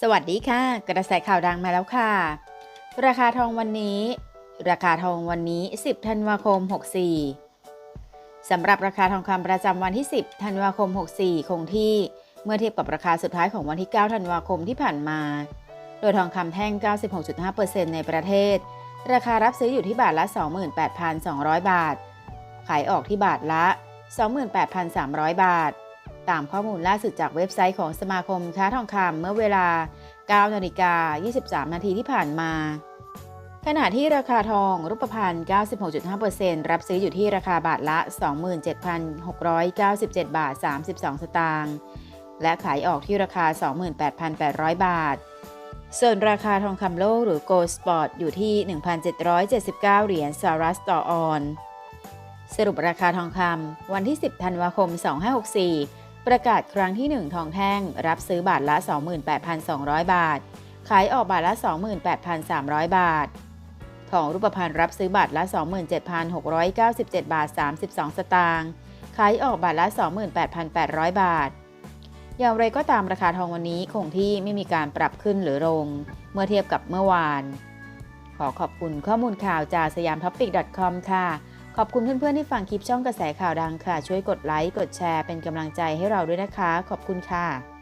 สวัสดีค่ะ กระแสข่าวดังมาแล้วค่ะ ราคาทองวันนี้ ราคาทองวันนี้ 10 ธันวาคม 64 สำหรับราคาทองคำประจำวันที่ 10 ธันวาคม 64 คงที่เมื่อเทียบกับราคาสุดท้ายของวันที่ 9 ธันวาคมที่ผ่านมา โดยทองคำแท่ง 96.5%ในประเทศ ราคารับซื้ออยู่ที่บาทละ 28,200 บาท ขายออกที่บาทละ 28,300 บาท ตามข้อมูลล่าสุดจากเว็บไซต์ของสมาคมค้าทองคำเมื่อเวลา 9 นาฬิกา 23 นาทีที่ผ่านมา ขณะที่ราคาทองรูปพรรณ 96.5%รับซื้ออยู่ที่ราคาบาทละ 27,697 บาท 32 สตางค์และขายออกที่ราคา 28,800 บาท ส่วนราคาทองคำโลกหรือ Gold Spot อยู่ที่ 1,779 เหรียญสหรัฐต่อออน สรุปราคาทองคำวันที่ 10 ธันวาคม 2564 ประกาศครั้งที่ 1 ทองแท่ง รับซื้อบาทละ 28,200 บาท ขายออกบาทละ 28,300 บาท ทองรูปพรรณรับซื้อบาทละ 27,697 บาท 32 สตางค์ ขายออกบาทละ 28,800 บาท อย่างไรก็ตามราคาทองวันนี้คงที่ไม่มีการปรับขึ้นหรือลง เมื่อเทียบกับเมื่อวาน ขอขอบคุณข้อมูลข่าวจากสยามท็อปิก .com ค่ะ ขอบคุณเพื่อนๆที่ฟังคลิปช่องกระแสข่าวดังค่ะ ช่วยกดไลค์ กดแชร์เป็นกำลังใจให้เราด้วยนะคะ ขอบคุณค่ะ